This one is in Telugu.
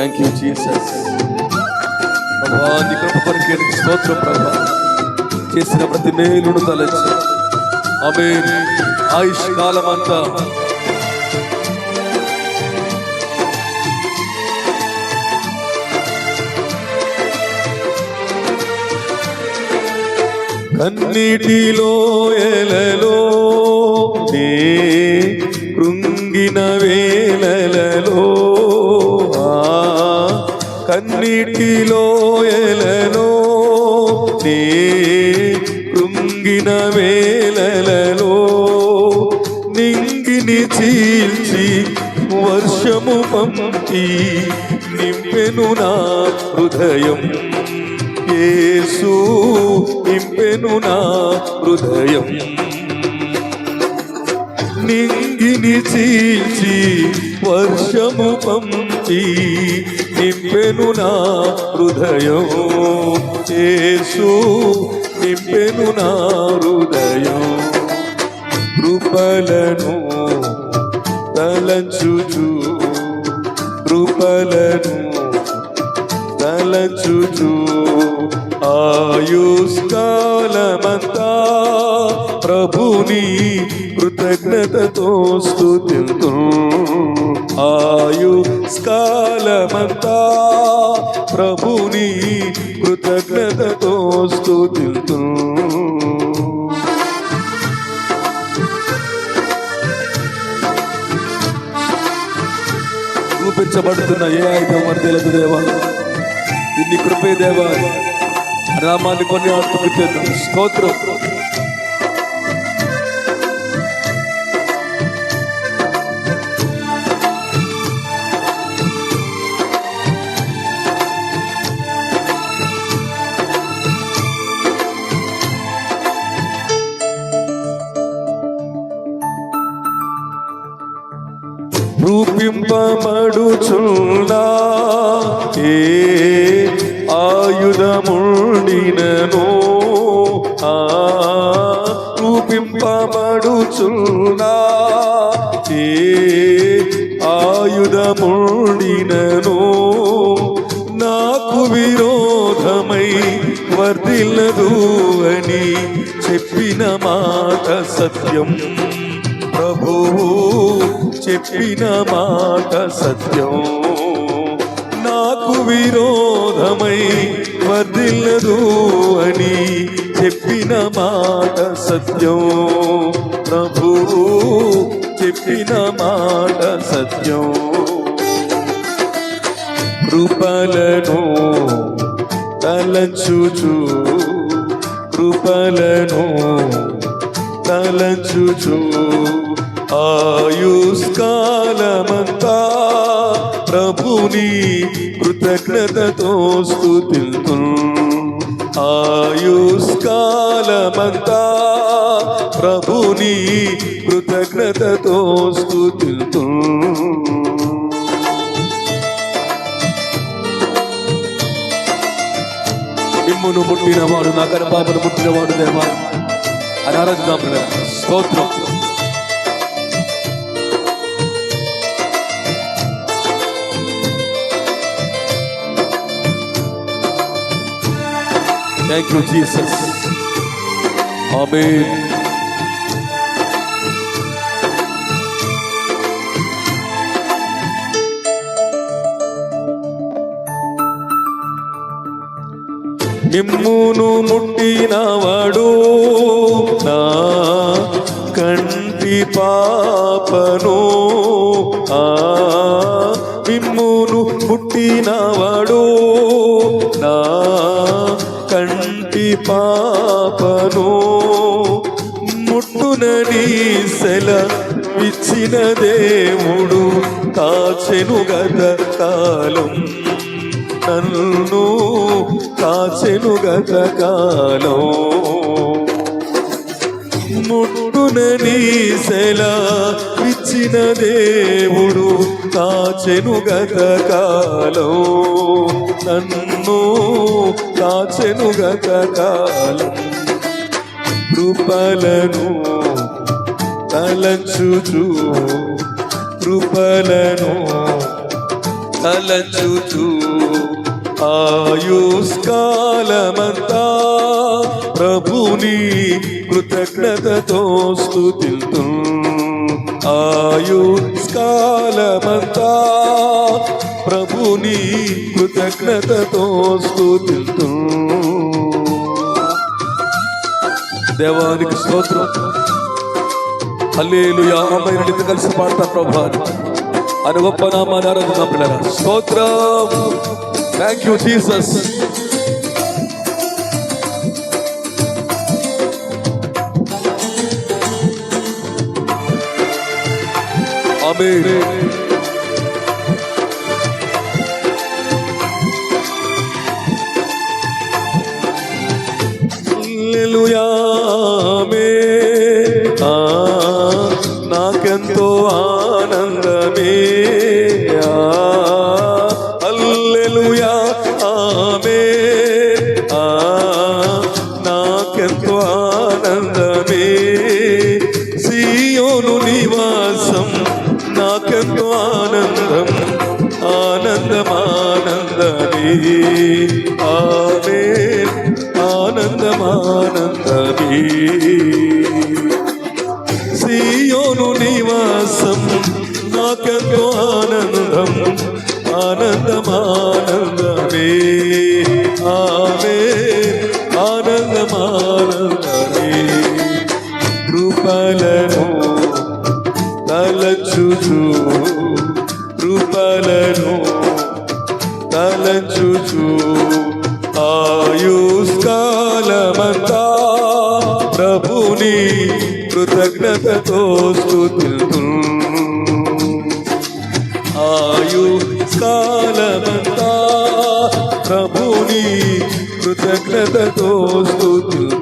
థ్యాంక్ యూ జీసస్ ప్రభా నీ కృప కొరకే నీకు స్తోత్రం ప్రభా. చేసిన ప్రతి మేలును తలచి. ఆమె ఆయుష్ కాలం అంతా. కన్నీటిలో ఎలలో నే కృంగిన వేలలో కన్నీటిలో ఎలలో నీ కృంగిన వేలలో నింగిని చీల్చి వర్షము పంపి నింపెను నా హృదయం. యేసు నింపెను నా హృదయం. నింగిని చీల్చి వర్షము పంపి నింపెను నా హృదయం యేసు. నింపెను నా హృదయం కృపలను తలంచుచు. కృపలను తలచుచు. ఆయుష్కాలమంతా ప్రభుని కృతజ్ఞతతో స్థుతింతు ఆయుష్కాలమంతా ప్రభుని కృతజ్ఞతతో స్తుతింతు. చూపించబడుతున్న ఏ ఆయుధం అని తెలియదు దేవా? ఇన్ని కృపే దేవా. రామాన్ని కొన్ని ఆడుతున్న స్తోత్రం. రూపింపబడుచున్నా ఏ ఆయుధముండినను ఆ రూపింపబడుచున్నా ఏ ఆయుధముండినను నాకు విరోధమై వర్ధిల్లదు అని చెప్పిన మాట సత్యం. ప్రభువు చెప్పిన మాట సత్యం. నాకు విరోధమై వర్ధిల్లదు అని చెప్పిన మాట సత్యం. ప్రభువు చెప్పిన మాట సత్యం. కృపలను తలచుచు కృపలను తలచుచు. ఆయుష్కాలమంతా ప్రభుని కృతజ్ఞతతో స్తుతిల్తు. ఆయుష్కాలమంతా ప్రభుని కృతజ్ఞతతో స్తుతిల్తు. నిమ్మును పుట్టినవాడు నా గర్భాపను పుట్టినవాడు దేవా. అని ఆరాధిద్దాం స్తోత్రం. థ్యాంక్ యూ జీసస్ ఆమేన్ నిమ్మును ముట్టినవాడు నా కంటి పా పాపను ముట్టునని సెల ఇచ్చిన దేవుడు కాచెను గత కాలం. నన్ను కాచెను గత కాలం. ముట్టునని సెల ఇచ్చిన దేవుడు కాచెను గత కాలం. నన్ను కాచెను గత కాలం కృపలను తలంచుచు కృపలను తలంచుచు. ఆయుష్కాలమంతా ప్రభుని కృతజ్ఞతతో స్థుతిల్తు ఆయుష్కాలమంతా ప్రభుని కృతజ్ఞతతో స్థుతిస్తూ దేవానికి స్తోత్రం. అల్లేలు ఆమె నిన్ను కలిసి పాడతా ప్రభా అని గొప్ప నామాన్ని ఆరాధన పిల్లరా. స్తోత్రం. థ్యాంక్ యూ జీసస్ ఆమేన్ నాకెంతో ఆనందమే. అల్లెలుయా ఆమె నాకెంతో ఆనందమే. సీయోను నివాసం నాకెంతో ఆనందం ఆనందమానందమే. ఆమె ఆనందమానందమే. సీయోను నివాసం. నాకెంతో ఆనందం ఆనందమానందమే. ఆమె ఆనందమానందమే. కృపలను తలచుచూ కృతజ్ఞతతో ఆయు కాలమంతా ప్రభుని కృతజ్ఞతతో స్థుతులు